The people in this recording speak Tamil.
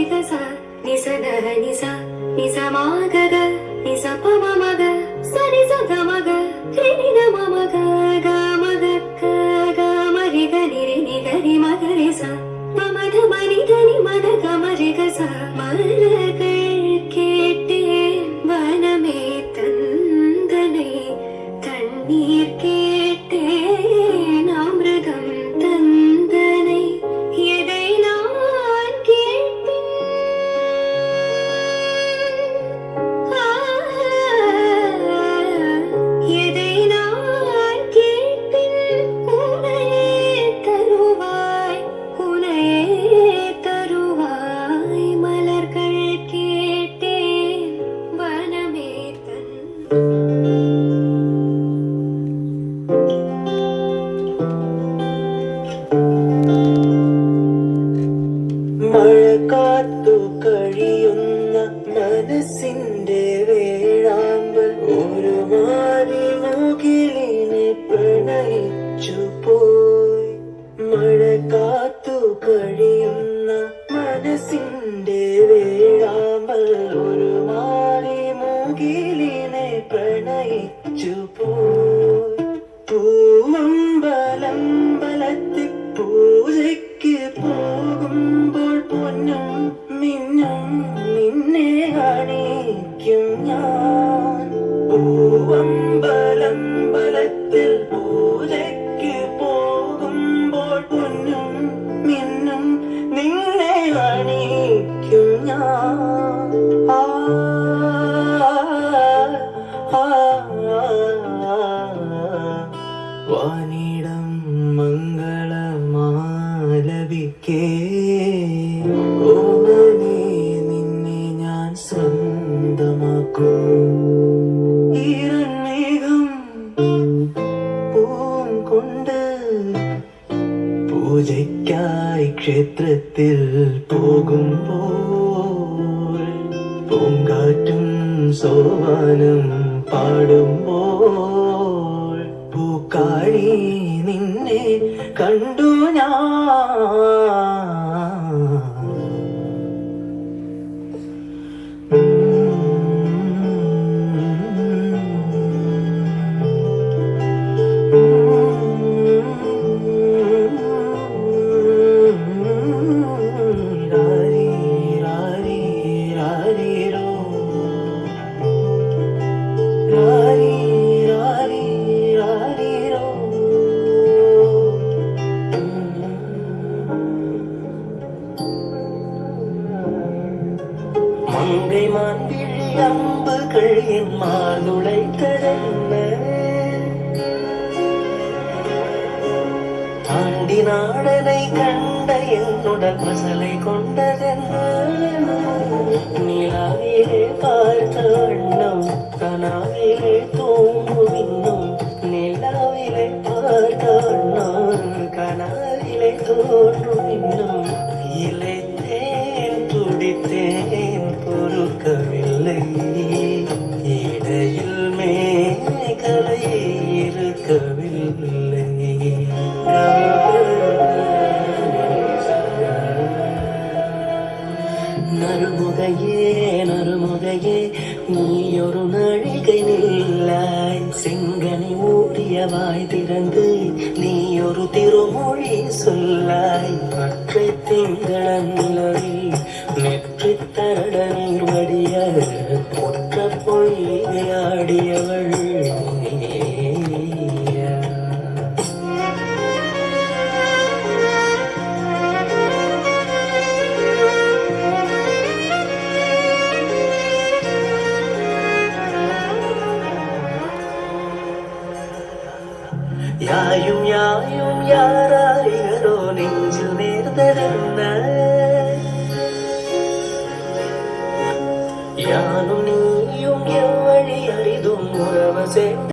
ని స ని స ని స ని స మా വാനിടം മംഗളമാലപിക്കേ. ഓമനെ നിന്നെ ഞാൻ സ്വന്തമാക്കും. പൂജയ്ക്കായി ക്ഷേത്രത്തിൽ പോകുമ്പോൾ പൂങ്കാറ്റും സോവാനും ഞാൻ உன்னை மான்விழி அம்புகள் என் மானுழைத்ததென்ன தாண்டி நாடனை கண்ட என்னுடன் மசலை கொண்டதென்ன? நிலாவிலே பார்த்த வண்ணம் கனாவிலே தூங்கும் இன்னும். நிலாவிலே பார்த்த வண்ணம் கனாவிலே தோன்றும் இன்னும். இலே நல்நழிகை நீலாய் செங்கனி ஊட்டியவாய் திறந்து நீ ஒரு திருமொழி சொல்லாய். மற்றை திங்களங்களில் நெற்றி நீர் வடிய பொற்ற பொய்யாடியவள் യാറായിരോ നെഞ്ചിൽ നേർത്തതെന്ന യാനും നീയും എവഴി അറിതും ഉറവ